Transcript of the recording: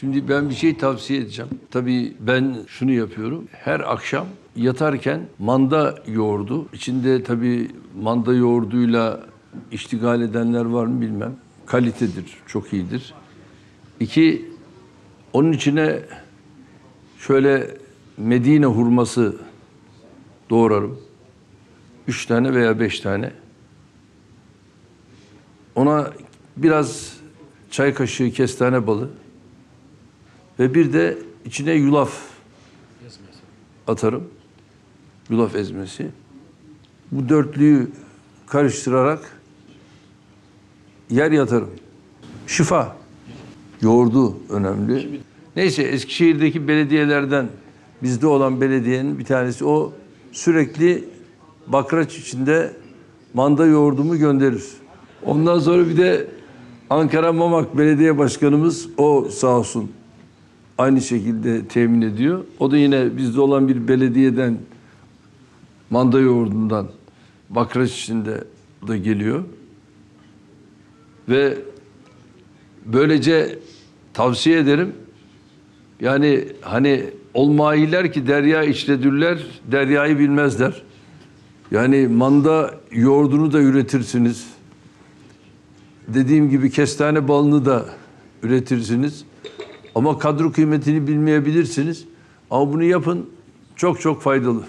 Şimdi ben bir şey tavsiye edeceğim. Tabii ben şunu yapıyorum. Her akşam yatarken manda yoğurdu. İçinde tabii manda yoğurduyla iştigal edenler var mı bilmem. Kalitedir, çok iyidir. İki, onun içine şöyle Medine hurması doğrarım. Üç tane veya beş tane. Ona biraz çay kaşığı kestane balı ve bir de içine yulaf atarım. Yulaf ezmesi. Bu dörtlüyü karıştırarak yer yatarım. Şifa. Yoğurdu önemli. Neyse Eskişehir'deki belediyelerden bizde olan belediyenin bir tanesi o sürekli bakraç içinde manda yoğurdumu gönderir. Ondan sonra bir de Ankara Mamak Belediye Başkanımız o sağ olsun aynı şekilde temin ediyor. O da yine bizde olan bir belediyeden manda yoğurdundan bakraç içinde da geliyor. Ve böylece tavsiye ederim. Yani hani olmayiler ki derya içredürler, deryayı bilmezler. Yani manda yoğurdunu da üretirsiniz. Dediğim gibi kestane balını da üretirsiniz. Ama kadro kıymetini bilmeyebilirsiniz. Ama bunu yapın çok çok faydalı.